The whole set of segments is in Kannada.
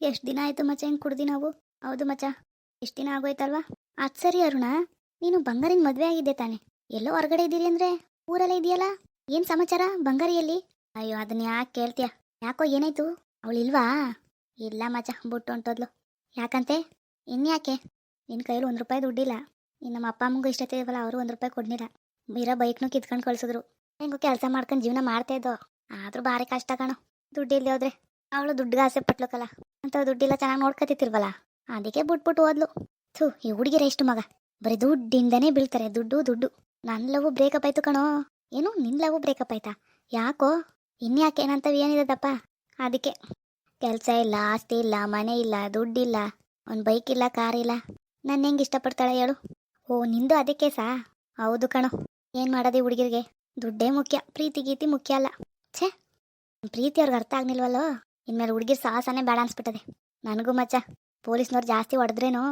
ಎಷ್ಟು ದಿನ ಆಯಿತು ಮಚ್ಚ ಹಿಂಗೆ ಕುಡ್ದು ನಾವು? ಹೌದು ಮಚ್ಚ. ಎಷ್ಟು ದಿನ ಆಗೋಯ್ತಲ್ವಾ? ಅದು ಸರಿ ಅರುಣ. ನೀನು ಬಂಗಾರಿನ ಮದುವೆ ಆಗಿದ್ದೆ ತಾನೆ. ಎಲ್ಲೋ ಹೊರಗಡೆ ಇದ್ದೀರಿ ಅಂದರೆ? ಊರಲ್ಲೇ ಇದೆಯಲ್ಲ? ಏನು ಸಮಾಚಾರ ಬಂಗಾರಿಯಲ್ಲಿ? ಅಯ್ಯೋ, ಅದನ್ನ ಯಾಕೆ ಕೇಳ್ತೀಯ? ಯಾಕೋ ಏನಾಯ್ತು? ಅವಳು ಇಲ್ವಾ? ಇಲ್ಲ ಮಚ್ಚ, ಬಿಟ್ಟು ಹೊಂಟೋದ್ಲು. ಯಾಕಂತೆ? ಇನ್ಯಾಕೆ ನಿನ್ನ ಕೈಯಲ್ಲಿ ಒಂದು ರೂಪಾಯಿ ದುಡ್ಡಿಲ್ಲ. ಇನ್ನು ನಮ್ಮ ಅಪ್ಪ ಅಮ್ಮಗೂ ಇಷ್ಟತಿಲ್ವಲ್ಲ ಅವರು ಒಂದು ರೂಪಾಯಿ ಕೊಡ್ನಿಲ್ಲ ಬೀರ ಬೈಕ್ನೂ ಕಿತ್ಕೊಂಡು ಕಳಿಸಿದ್ರು. ಹೆಂಗೋ ಕೆಲಸ ಮಾಡ್ಕೊಂಡು ಜೀವನ ಮಾಡ್ತಾ ಇದ್ದೋ. ಆದ್ರೂ ಭಾರಿ ಕಷ್ಟ ಕಣೋ. ದುಡ್ಡು ಇಲ್ಲಿ ಹೋದ್ರೆ ಅವಳು ದುಡ್ಡಿಗೆ ಆಸೆ ಪಟ್ಲಕ್ಕಲ್ಲ ಅಂತ ದುಡ್ಡಿಲ್ಲ ಚೆನ್ನಾಗಿ ನೋಡ್ಕೊತಿತ್ತಿಲ್ವಲ್ಲ ಅದಕ್ಕೆ ಬಿಟ್ಬಿಟ್ಟು ಓದ್ಲು ಥೂ, ಈ ಹುಡುಗಿರ ಎಷ್ಟು ಮಗ. ಬರೀ ದುಡ್ಡಿಂದನೇ ಬೀಳ್ತಾರೆ. ದುಡ್ಡು ದುಡ್ಡು. ನನ್ನ ಲವ್ ಬ್ರೇಕಪ್ ಆಯ್ತು ಕಣೋ. ಏನು ನಿನ್ನ ಲವ್ ಬ್ರೇಕಪ್ ಆಯ್ತಾ? ಯಾಕೋ? ಇನ್ಯಾಕೆ? ಏನಂತವ್ ಏನಿದಪ್ಪ ಅದಕ್ಕೆ. ಕೆಲಸ ಇಲ್ಲ, ಆಸ್ತಿ ಇಲ್ಲ, ಮನೆ ಇಲ್ಲ, ದುಡ್ಡಿಲ್ಲ. ಒಂದು ಬೈಕ್ ಇಲ್ಲ, ಕಾರ್ ಇಲ್ಲ. ನನ್ನ ಹೆಂಗೆ ಇಷ್ಟಪಡ್ತಾಳೆ ಹೇಳು? ಓ, ನಿಂದು ಅದಕ್ಕೆ ಸಾ? ಹೌದು ಕಣೋ. ಏನು ಮಾಡೋದು ಹುಡುಗಿರಿಗೆ? ದುಡ್ಡೇ ಮುಖ್ಯ, ಪ್ರೀತಿ, ಗೀತಿ ಮುಖ್ಯ ಅಲ್ಲ. ಛೇ ಪ್ರೀತಿ ಅವ್ರಿಗೆ ಅರ್ಥ ಆಗ್ನಿಲ್ವಲ್ಲೋ ಇನ್ಮೇಲೆ ಹುಡುಗಿ ಸಾಹಸನೇ ಬೇಡ ಅನ್ಸ್ಬಿಟ್ಟದೆ. ನನಗೂ ಮಚ್ಚ, ಪೊಲೀಸ್ನವ್ರು ಜಾಸ್ತಿ ಹೊಡೆದ್ರೇನು?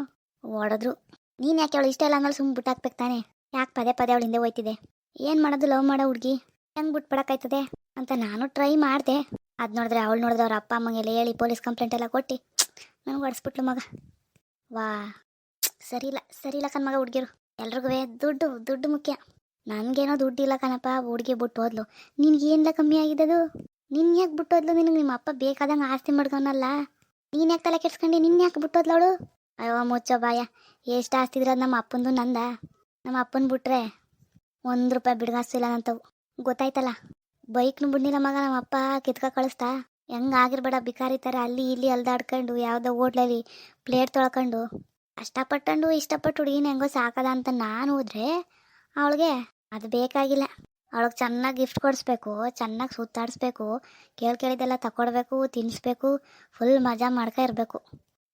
ಹೊಡೆದ್ರು. ನೀನು ಯಾಕೆ ಅವಳು ಇಷ್ಟ ಇಲ್ಲ ಅಂದ್ಮೇಲೆ ಸುಮ್ಮನೆ ಬಿಟ್ಟಾಕ್ಬೇಕು ತಾನೆ? ಯಾಕೆ ಪದೇ ಪದೇ ಅವಳು ಹಿಂದೆ ಹೋಯ್ತಿದೆ? ಏನು ಮಾಡೋದು ಲವ್ ಮಾಡೋ ಹುಡುಗಿ? ಹೆಂಗೆ ಬಿಟ್ಬಿಡಕ್ಕಾಯ್ತದೆ? ಅಂತ ನಾನು ಟ್ರೈ ಮಾಡಿದೆ. ಅದು ನೋಡಿದ್ರೆ ಅವಳು ನೋಡಿದ್ರೆ ಅವ್ರ ಅಪ್ಪ ಅಮ್ಮಂಗೆಲ್ಲ ಹೇಳಿ ಪೊಲೀಸ್ ಕಂಪ್ಲೇಂಟ್ ಎಲ್ಲ ಕೊಟ್ಟು. ನನಗೆ ಹೊಡೆಸ್ಬಿಟ್ಲು ಮಗ. ವಾ ಸರಿ ಇಲ್ಲ ಸರಿ ಇಲ್ಲ ಕಣ್ ಮಗ ಹುಡುಗಿರು. ಎಲ್ರಿಗೂ ದುಡ್ಡು ದುಡ್ಡು ಮುಖ್ಯ. ನನಗೇನೋ ದುಡ್ಡಿಲ್ಲ ಕಣಪ್ಪ, ಹುಡುಗಿ ಬಿಟ್ಟು ಹೋದ್ಲು ನಿನ್ಗೇನಿಲ್ಲ ಕಮ್ಮಿ ಆಗಿದ್ದದು? ನಿನ್ ಯಾಕೆ ಬಿಟ್ಟೋದ್ಲು ನಿನಗೆ? ನಿಮ್ಮ ಅಪ್ಪ ಬೇಕಾದಂಗೆ ಆಸ್ತಿ ಮಾಡ್ಕೊನಲ್ಲ ನೀನು ಯಾಕೆ ತಲೆ ಕೆಡ್ಸ್ಕೊಂಡು? ನಿನ್ನ ಯಾಕೆ ಬಿಟ್ಟೋದ್ಲು ಅವಳು? ಅಯ್ಯೋ ಮುಚ್ಚೋ ಬಾಯ. ಎಷ್ಟು ಆಸ್ತಿ ಇದ್ರದು ನಮ್ಮ ಅಪ್ಪಂದು ನಂದ? ನಮ್ಮ ಅಪ್ಪನ ಬಿಟ್ರೆ ಒಂದು ರೂಪಾಯಿ ಬಿಡ್ಗಾಸ್ತಿಲ್ಲ ನಂತವು. ಗೊತ್ತಾಯ್ತಲ್ಲ? ಬೈಕ್ನು ಬಿಡ್ನಿಲ್ಲ ಮಗ ನಮ್ಮ ಅಪ್ಪ. ಕಿತ್ಕ ಕಳಿಸ್ತಾ. ಹೆಂಗೆ ಆಗಿರ್ಬೇಡ ಬಿಕಾರಿ ಥರ ಅಲ್ಲಿ ಇಲ್ಲಿ ಅಲ್ದಾಡ್ಕೊಂಡು, ಯಾವುದೋ ಹೋಟ್ಲಲ್ಲಿ ಪ್ಲೇಟ್ ತೊಳ್ಕೊಂಡು. ಕಷ್ಟಪಟ್ಟಂಡು ಇಷ್ಟಪಟ್ಟು ಹುಡುಗಿನ ಹೆಂಗೋ ಸಾಕದ ಅಂತ ನಾನು ಹೋದ್ರೆ, ಅವಳಿಗೆ ಅದು ಬೇಕಾಗಿಲ್ಲ. ಅವಳಿಗೆ ಚೆನ್ನಾಗಿ ಗಿಫ್ಟ್ ಕೊಡಿಸ್ಬೇಕು, ಚೆನ್ನಾಗಿ ಸುತ್ತಾಡಿಸ್ಬೇಕು, ಕೇಳಿ ಕೇಳಿದೆಲ್ಲ ತಗೊಡ್ಬೇಕು ತಿನ್ನಿಸ್ಬೇಕು ಫುಲ್ ಮಜಾ ಮಾಡ್ಕೊ ಇರಬೇಕು.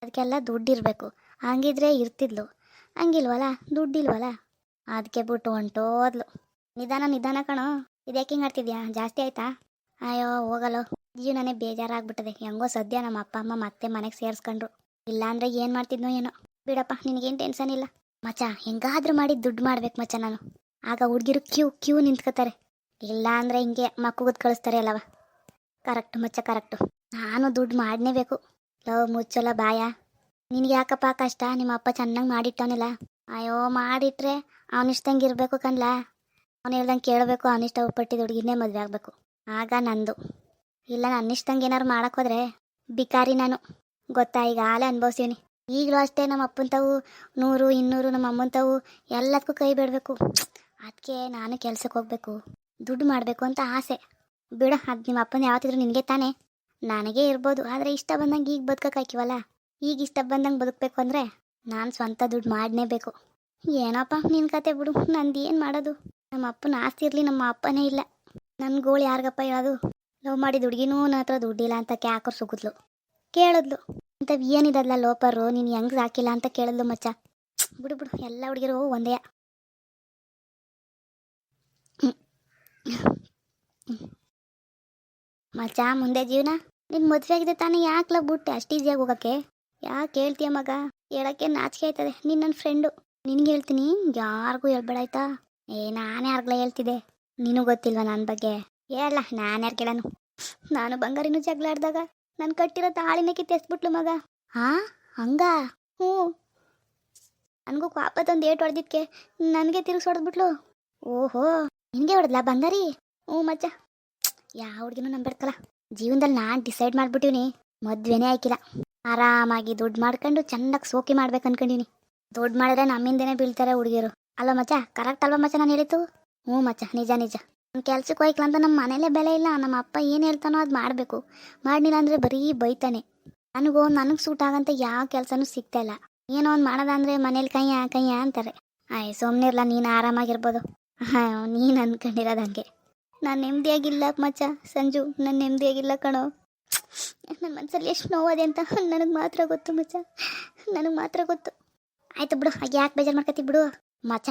ಅದಕ್ಕೆಲ್ಲ ದುಡ್ಡಿರಬೇಕು. ಹಂಗಿದ್ರೆ ಇರ್ತಿದ್ಲು. ಹಂಗಿಲ್ವಲ್ಲ ದುಡ್ಡಿಲ್ವಲ್ಲ ಅದಕ್ಕೆ ಬಿಟ್ಟು ಹೊಂಟೋದ್ಲು. ನಿಧಾನ ನಿಧಾನ ಕಣೋ. ಇದ್ಯಾಕೆ ಹಿಂಗೆ ಆಡ್ತಿದ್ಯಾ? ಜಾಸ್ತಿ ಆಯ್ತಾ? ಅಯ್ಯೋ ಹೋಗಲ್ಲೋ ಜೀವನನೇ ಬೇಜಾರಾಗ್ಬಿಟ್ಟದೆ. ಹೆಂಗೋ ಸದ್ಯ ನಮ್ಮ ಅಪ್ಪ, ಅಮ್ಮ ಮತ್ತೆ ಮನೆಗೆ ಸೇರಿಸ್ಕೊಂಡ್ರು. ಇಲ್ಲಾಂದ್ರೆ ಏನು ಮಾಡ್ತಿದ್ನೋ ಏನೋ. ಬಿಡಪ್ಪ, ನಿನಗೇನು ಟೆನ್ಷನ್ ಇಲ್ಲ. ಮಚ್ಚ, ಹೆಂಗಾದ್ರೂ ಮಾಡಿ ದುಡ್ಡು ಮಾಡ್ಬೇಕು ಮಚ್ಚ ನಾನು. ಆಗ ಹುಡುಗಿರು ಕ್ಯೂ ಕ್ಯೂ ನಿಂತ್ಕೋತಾರೆ ಇಲ್ಲ ಅಂದರೆ ಹಿಂಗೆ ಮಕ್ಕುಗದ್ ಕಳಿಸ್ತಾರೆ ಅಲ್ಲವ. ಕರೆಕ್ಟ್ ಮಚ್ಚ, ಕರೆಕ್ಟು. ನಾನು ದುಡ್ಡು ಮಾಡಲೇಬೇಕು ಲವ್ ಮುಚ್ಚಲ್ಲ ಬಾಯ. ನಿನಗೆ ಯಾಕಪ್ಪ ಕಷ್ಟ? ನಿಮ್ಮ ಅಪ್ಪ ಚೆನ್ನಾಗಿ ಮಾಡಿಟ್ಟವನಿಲ್ಲ. ಅಯ್ಯೋ, ಮಾಡಿಟ್ರೆ ಅವನಿಷ್ಟಂಗೆ ಇರಬೇಕು ಕಣ್ಲಾ. ಅವನು ಹೇಳ್ದಂಗೆ ಕೇಳಬೇಕು, ಅವನಿಷ್ಟ ಪಟ್ಟಿದ ಹುಡುಗಿನೇ ಮದುವೆ ಆಗಬೇಕು. ಆಗ ನಂದು. ಇಲ್ಲ ನನ್ನ ಇಷ್ಟಂಗೆ ಏನಾರು ಮಾಡೋಕ್ಕೋದ್ರೆ ಬಿಕಾರಿ ನಾನು. ಗೊತ್ತಾ, ಈಗ ಆಲೆ ಅನುಭವಿಸೀನಿ ಈಗಲೂ ಅಷ್ಟೇ ನಮ್ಮ ಅಪ್ಪನ ತಾವು ನೂರು, ಇನ್ನೂರು ನಮ್ಮ ಅಮ್ಮನ ತಾವು ಎಲ್ಲದಕ್ಕೂ ಕೈ ಬಿಡಬೇಕು. ಅದಕ್ಕೆ ನಾನು ಕೆಲ್ಸಕ್ಕೆ ಹೋಗ್ಬೇಕು. ದುಡ್ಡು ಮಾಡಬೇಕು ಅಂತ ಆಸೆ. ಬಿಡು, ಅದು ನಿಮ್ಮ ಅಪ್ಪನ ಯಾವತ್ತಿದ್ರು ನಿನಗೆ ತಾನೇ. ನನಗೆ ಇರ್ಬೋದು, ಆದರೆ ಇಷ್ಟ ಬಂದಂಗೆ ಈಗ ಬದುಕಕ್ಕಾಕಿವಲ್ಲ ಈಗ ಇಷ್ಟ ಬಂದಂಗೆ ಬದುಕಬೇಕು ಅಂದರೆ ನಾನು ಸ್ವಂತ ದುಡ್ಡು ಮಾಡಲೇಬೇಕು ಏನಪ್ಪ ನಿನ್ನ ಕತೆ ಬಿಡು, ನಂದು ಏನು ಮಾಡೋದು? ನಮ್ಮ ಅಪ್ಪನ ಆಸ್ತಿ ಇರಲಿ, ನಮ್ಮ ಅಪ್ಪನೇ ಇಲ್ಲ. ನನ್ನ ಗೋಳು ಯಾರಿಗಪ್ಪ ಹೇಳೋದು? ಲವ್ ಮಾಡಿ ದುಡ್ಗಿನೂ ನನ್ನ ಹತ್ರ ದುಡ್ಡಿಲ್ಲ ಅಂತ ಕ್ಯಾಕರ್ ಸುಗಿದ್ಲು ಕೇಳಿದ್ಲು, ಇಂಥವು ಏನಿದಲ್ಲ ಲೋಪರು? ನೀನು ಹೆಂಗೆ ಸಾಕಿಲ್ಲ? ಅಂತ ಕೇಳಿದ್ಲು ಮಚ್ಚ. ಬಿಡು ಬಿಡು, ಎಲ್ಲ ಹುಡುಗಿರು ಒಂದೇ. ಮಚ್ಚ, ಮುಂದೆ ಜೀವನ? ನಿನ್ ಮದುವೆ ಆಗಿದೆ ತಾನೇ ಯಾಕ್ಲ ಬಿಟ್ಟೆ ಅಷ್ಟು ಈಸಿಯಾಗಿ ಹೋಗಕ್ಕೆ? ಯಾಕೆ ಹೇಳ್ತೀಯ ಮಗ? ಹೇಳಕ್ಕೆ ನಾಚಿಕೆ ಆಯ್ತದೆ. ನೀನು ನನ್ನ ಫ್ರೆಂಡು ನಿನ್ಗೆ ಹೇಳ್ತೀನಿ, ಯಾರಿಗೂ ಹೇಳ್ಬೇಡಾಯ್ತಾ ಏ, ನಾನೇ ಯಾರಿಗ್ಲ ಹೇಳ್ತಿದ್ದೆ. ನೀನು ಗೊತ್ತಿಲ್ವ ನನ್ನ ಬಗ್ಗೆ? ಹೇಳ ನಾನು ಯಾರು ಕೇಳನು? ನಾನು ಬಂಗಾರಿನೂ ಜಗಳಾಡ್ದಾಗ ನಾನು ಕಟ್ಟಿರೋ ತಾಳಿನ ಕಿತ್ತೆಸ್ಬಿಟ್ಲು ಮಗ. ಹಾ ಹಂಗ? ಹ್ಞೂ. ನನಗೂ ತಂದು ಏಟು ಹೊಡೆದಿದ್ಕೆ ನನಗೆ ತಿರುಗಿಸಿ ಹೊಡೆದ್ಬಿಟ್ಲು ಓಹೋ, ನಿನಗೆ ಹೊಡೆದ್ಲಾ ಬಂಗಾರಿ? ಹ್ಞೂ ಮಚ್ಚ. ಯಾವ ಹುಡುಗಿನೂ ನಂಬಿಡ್ಕಲ್ಲ ಜೀವನದಲ್ಲಿ ನಾನು ಡಿಸೈಡ್ ಮಾಡ್ಬಿಟ್ಟಿವ್ನಿ. ಮದ್ವೆನೇ ಆಯ್ಕಿಲ್ಲ ಆರಾಮಾಗಿ ದುಡ್ಡು ಮಾಡ್ಕೊಂಡು ಚೆನ್ನಾಗಿ ಸೋಕಿ ಮಾಡ್ಬೇಕು ಅನ್ಕೊಂಡಿನಿ ದುಡ್ಡು ಮಾಡಿದ್ರೆ ನಮ್ಮಿಂದೇ ಬೀಳ್ತಾರೆ ಹುಡುಗಿರು ಅಲ್ಲ ಮಚ್ಚ ಕರೆಕ್ಟ್ ಅಲ್ವಾ ಮಚ್ಚ ನಾನು ಹೇಳಿತ್ತು ಹ್ಞೂ ಮಚ್ಚ, ನಿಜ ನಿಜ. ನನ್ನ ಕೆಲ್ಸಕ್ಕೆ ಹೋಯ್ಕಲ್ಲ ಅಂತ ನಮ್ಮ ಮನೇಲೆ ಬೆಲೆ ಇಲ್ಲ. ನಮ್ಮ ಅಪ್ಪ ಏನು ಹೇಳ್ತಾನೋ ಅದು ಮಾಡಬೇಕು. ಮಾಡಲಿಲ್ಲ ಅಂದರೆ ಬರೀ ಬೈತಾನೆ. ನನಗೂ, ನನಗೆ ಸೂಟ್ ಆಗಂತ ಯಾವ ಕೆಲಸನೂ ಸಿಗ್ತಾ ಇಲ್ಲ. ಏನೋ ಒಂದು ಮಾಡೋದಂದ್ರೆ ಮನೇಲಿ ಕೈಯ ಕೈಯ್ಯ ಅಂತಾರೆ. ಆಯ್ ಇರಲ್ಲ ನೀನು ಆರಾಮಾಗಿರ್ಬೋದು. ಹಾಂ ನೀನು ಅನ್ಕೊಂಡಿರೋದು ಹಂಗೆ. ನಾನು ನೆಮ್ಮದಿಯಾಗಿಲ್ಲ ಮಚ್ಚ ಸಂಜು, ನಾನು ನೆಮ್ಮದಿಯಾಗಿಲ್ಲ ಕಣೋ. ನನ್ನ ಮನಸ್ಸಲ್ಲಿ ಎಷ್ಟು ನೋವದೆ ಅಂತ ನನಗೆ ಮಾತ್ರ ಗೊತ್ತು ಮಚ್ಚ ನನಗೆ ಮಾತ್ರ ಗೊತ್ತು. ಆಯ್ತು ಬಿಡು, ಹಾಗೆ ಯಾಕೆ ಬೇಜಾರು ಮಾಡ್ಕೊತೀವಿ ಬಿಡು. ಮಚ್ಚ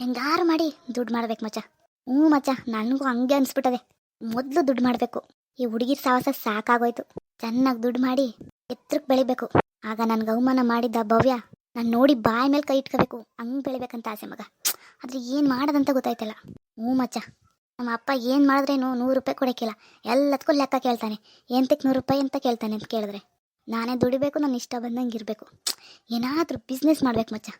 ಹೆಂಗಾರು ಮಾಡಿ ದುಡ್ಡು ಮಾಡ್ಬೇಕು ಮಚ್ಚ ಹ್ಞೂ ಮಚ್ಚ ನನಗೂ ಹಂಗೆ ಅನಿಸ್ಬಿಟ್ಟದೆ. ಮೊದಲು ದುಡ್ಡು ಮಾಡಬೇಕು. ಈ ಹುಡುಗಿ ಸಾಹಸ ಸಾಕಾಗೋಯ್ತು. ಚೆನ್ನಾಗಿ ದುಡ್ಡು ಮಾಡಿ ಎತ್ತರಕ್ಕೆ ಬೆಳಿಬೇಕು. ಆಗ ನನ್ನ ಗೌಮಾನ ಮಾಡಿದ್ದ ಭವ್ಯ ನಾನು ನೋಡಿ ಬಾಯಿ ಮೇಲೆ ಕೈ ಇಟ್ಕೋಬೇಕು. ಹಂಗೆ ಬೆಳಿಬೇಕಂತ ಆಸೆ ಮಗ. ಆದರೆ ಏನು ಮಾಡೋದಂತ ಗೊತ್ತಾಯ್ತಲ್ಲ. ಹ್ಞೂ ಮಚ್ಚ ನಮ್ಮ ಅಪ್ಪ ಏನು ಮಾಡಿದ್ರೇನು ನೂರು ರೂಪಾಯಿ ಕೊಡೋಕ್ಕಿಲ್ಲ. ಎಲ್ಲದಕ್ಕೂ ಲೆಕ್ಕ ಕೇಳ್ತಾನೆ. ಎಂತಕ್ಕೆ ನೂರು ರೂಪಾಯಿ ಅಂತ ಕೇಳ್ತಾನೆ ಅಂತ ಕೇಳಿದ್ರೆ. ನಾನೇ ದುಡಿಬೇಕು, ನನ್ನ ಇಷ್ಟ ಬಂದಂಗೆ ಇರಬೇಕು. ಏನಾದರೂ ಬಿಸ್ನೆಸ್ ಮಾಡ್ಬೇಕು ಮಚ್ಚ.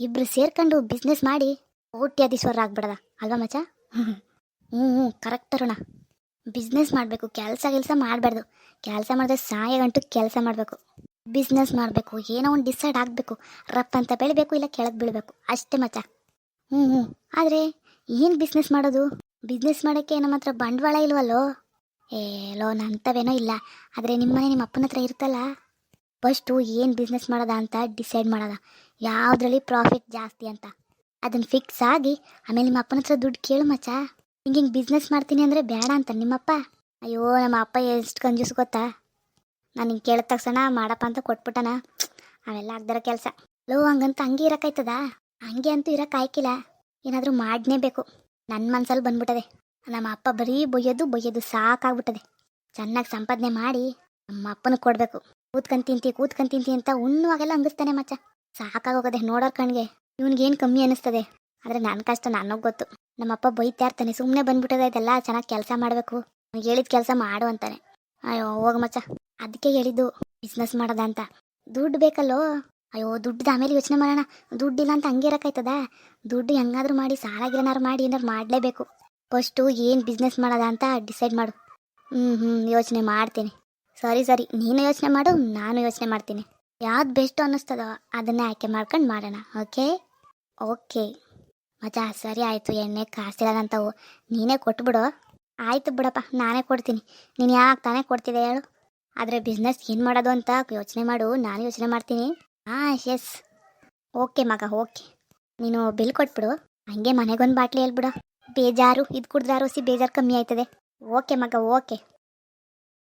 ಇಬ್ಬರು ಸೇರ್ಕೊಂಡು ಬಿಸ್ನೆಸ್ ಮಾಡಿ ಕೋಟ್ಯಾಧೀಶ್ವರ ಆಗ್ಬಿಡದ. ಅಲ್ವಾ ಮಚ್ಚ? ಹ್ಞೂ ಹ್ಞೂ ಕರೆಕ್ಟ್ ಅರುಣ. ಬಿಸ್ನೆಸ್ ಮಾಡಬೇಕು, ಕೆಲಸ ಕೆಲಸ ಮಾಡಬಾರ್ದು. ಕೆಲಸ ಮಾಡಿದ್ರೆ ಸಾಯ ಗಂಟು ಕೆಲಸ ಮಾಡಬೇಕು. ಬಿಸ್ನೆಸ್ ಮಾಡಬೇಕು, ಏನೋ ಒಂದು ಡಿಸೈಡ್ ಆಗಬೇಕು. ರಪ್ಪ ಅಂತ ಬೆಳಿಬೇಕು, ಇಲ್ಲ ಕೆಳಗೆ ಬೀಳಬೇಕು. ಅಷ್ಟೇ ಮಚ್ಚ. ಹ್ಞೂ ಹ್ಞೂ ಆದರೆ ಏನು ಬಿಸ್ನೆಸ್ ಮಾಡೋದು? ಬಿಸ್ನೆಸ್ ಮಾಡೋಕ್ಕೆ ನಮ್ಮ ಹತ್ರ ಬಂಡವಾಳ ಇಲ್ವಲ್ಲೋ? ಏ ಲೋನ್ ಅಂಥವೇನೋ ಇಲ್ಲ. ಆದರೆ ನಿಮ್ಮ ಮನೆ ನಿಮ್ಮ ಅಪ್ಪನ ಹತ್ರ ಇರುತ್ತಲ್ಲ? ಫಸ್ಟು ಏನು ಬಿಸ್ನೆಸ್ ಮಾಡೋದ ಅಂತ ಡಿಸೈಡ್ ಮಾಡೋದ. ಯಾವುದ್ರಲ್ಲಿ ಪ್ರಾಫಿಟ್ ಜಾಸ್ತಿ ಅಂತ. ಅದನ್ನು ಫಿಕ್ಸ್ ಆಗಿ, ಆಮೇಲೆ ನಿಮ್ಮ ಅಪ್ಪನ ಹತ್ರ ದುಡ್ಡು ಕೇಳು ಮಚ್ಚ. ಹಿಂಗೆ ಹಿಂಗೆ ಬಿಸ್ನೆಸ್ ಮಾಡ್ತೀನಿ ಅಂದರೆ ಬೇಡ ಅಂತ ನಿಮ್ಮಪ್ಪ. ಅಯ್ಯೋ, ನಮ್ಮ ಅಪ್ಪ ಎಷ್ಟು ಕಂಜೂಸ್ ಗೊತ್ತಾ? ನಾನು ಹಿಂಗೆ ಕೇಳಿದ ತಕ್ಷಣ ಮಾಡಪ್ಪ ಅಂತ ಕೊಟ್ಬಿಟ್ಟನ. ಅವೆಲ್ಲ ಆಗ್ದಾರ ಕೆಲಸ. ಲೋ, ಹಂಗಂತ ಹಂಗೆ ಇರೋಕ್ಕಾಯ್ತದ ಹಂಗೆ ಅಂತೂ ಇರೋಕ್ಕಾಯ್ಕಿಲ್ಲ ಏನಾದರೂ ಮಾಡಲೇಬೇಕು ನನ್ನ ಮನ್ಸಲ್ಲಿ ಬಂದ್ಬಿಟ್ಟದೆ ನಮ್ಮ ಅಪ್ಪ ಬರೀ ಬೊಯ್ಯೋದು ಬೊಯ್ಯೋದು ಸಾಕಾಗ್ಬಿಟ್ಟದೆ ಚೆನ್ನಾಗಿ ಸಂಪಾದನೆ ಮಾಡಿ ನಮ್ಮ ಅಪ್ಪನ ಕೊಡಬೇಕು. ಕೂತ್ಕೊಂಡು ತಿಂತಿ ಕೂತ್ಕೊಂಡು ತಿಂತಿ ಅಂತ ಉಣ್ಣುವಾಗೆಲ್ಲ ಹಂಗಿಸ್ತಾನೆ ಮಚ್ಚ. ಸಾಕಾಗೋಗದೆ ನೋಡೋರ್ ಕಣ್ಗೆ ಇವನಿಗೇನು ಕಮ್ಮಿ ಅನ್ನಿಸ್ತದೆ. ಆದರೆ ನನ್ನ ಕಷ್ಟ ನನಗೆ ಗೊತ್ತು. ನಮ್ಮಪ್ಪ ಬೈತಾ ಇರ್ತಾನೆ ಸುಮ್ಮನೆ ಬಂದ್ಬಿಟ್ಟದೆ ಇದೆಲ್ಲ ಚೆನ್ನಾಗಿ ಕೆಲಸ ಮಾಡಬೇಕು. ಹೇಳಿದ ಕೆಲಸ ಮಾಡು ಅಂತಾನೆ. ಅಯ್ಯೋ ಹೋಗ ಮಚ್ಚ. ಅದಕ್ಕೆ ಹೇಳಿದ್ದು ಬಿಸ್ನೆಸ್ ಮಾಡೋದ ಅಂತ. ದುಡ್ಡು ಬೇಕಲ್ಲೋ? ಅಯ್ಯೋ ದುಡ್ಡು ಆಮೇಲೆ ಯೋಚನೆ ಮಾಡೋಣ. ದುಡ್ಡಿಲ್ಲ ಅಂತ ಹಂಗೆ ಇರೋಕ್ಕಾಯ್ತದ? ದುಡ್ಡು ಹೆಂಗಾದ್ರೂ ಮಾಡಿ ಸಾಲಾಗಿರನಾರು ಮಾಡಿ ಏನಾರು ಮಾಡಲೇಬೇಕು. ಫಸ್ಟು ಏನು ಬಿಸ್ನೆಸ್ ಮಾಡೋದ ಅಂತ ಡಿಸೈಡ್ ಮಾಡು. ಹ್ಞೂ ಹ್ಞೂ ಯೋಚನೆ ಮಾಡ್ತೀನಿ. ಸರಿ ಸರಿ, ನೀನು ಯೋಚನೆ ಮಾಡು, ನಾನು ಯೋಚನೆ ಮಾಡ್ತೀನಿ. ಯಾವ್ದು ಬೆಸ್ಟ್ ಅನ್ನಿಸ್ತದೋ ಅದನ್ನೇ ಆಯ್ಕೆ ಮಾಡ್ಕೊಂಡು ಮಾಡೋಣ ಓಕೆ ಓಕೆ ಮಜಾ, ಸರಿ ಆಯಿತು, ಎಣ್ಣೆ ಕಾಸಿರೋದಂತವು ನೀನೇ ಕೊಟ್ಬಿಡು. ಆಯಿತು ಬಿಡಪ್ಪ, ನಾನೇ ಕೊಡ್ತೀನಿ. ನೀನು ಯಾಕೆ ತಾನೇ ಕೊಡ್ತಿದ್ದೆ ಹೇಳು. ಆದರೆ ಬಿಸ್ನೆಸ್ ಏನು ಮಾಡೋದು ಅಂತ ಯೋಚನೆ ಮಾಡು, ನಾನು ಯೋಚನೆ ಮಾಡ್ತೀನಿ. ಹಾಂ ಎಸ್ ಓಕೆ ಮಗ, ಓಕೆ. ನೀನು ಬಿಲ್ ಕೊಟ್ಬಿಡು. ಹಂಗೆ ಮನೆಗೊಂದು ಬಾಟ್ಲಿ ಹೇಳ್ಬಿಡು. ಬೇಜಾರು, ಇದು ಕುಡ್ದಾರು ರುಚಿ ಬೇಜಾರು ಕಮ್ಮಿ ಆಯ್ತದೆ. ಓಕೆ ಮಗ, ಓಕೆ.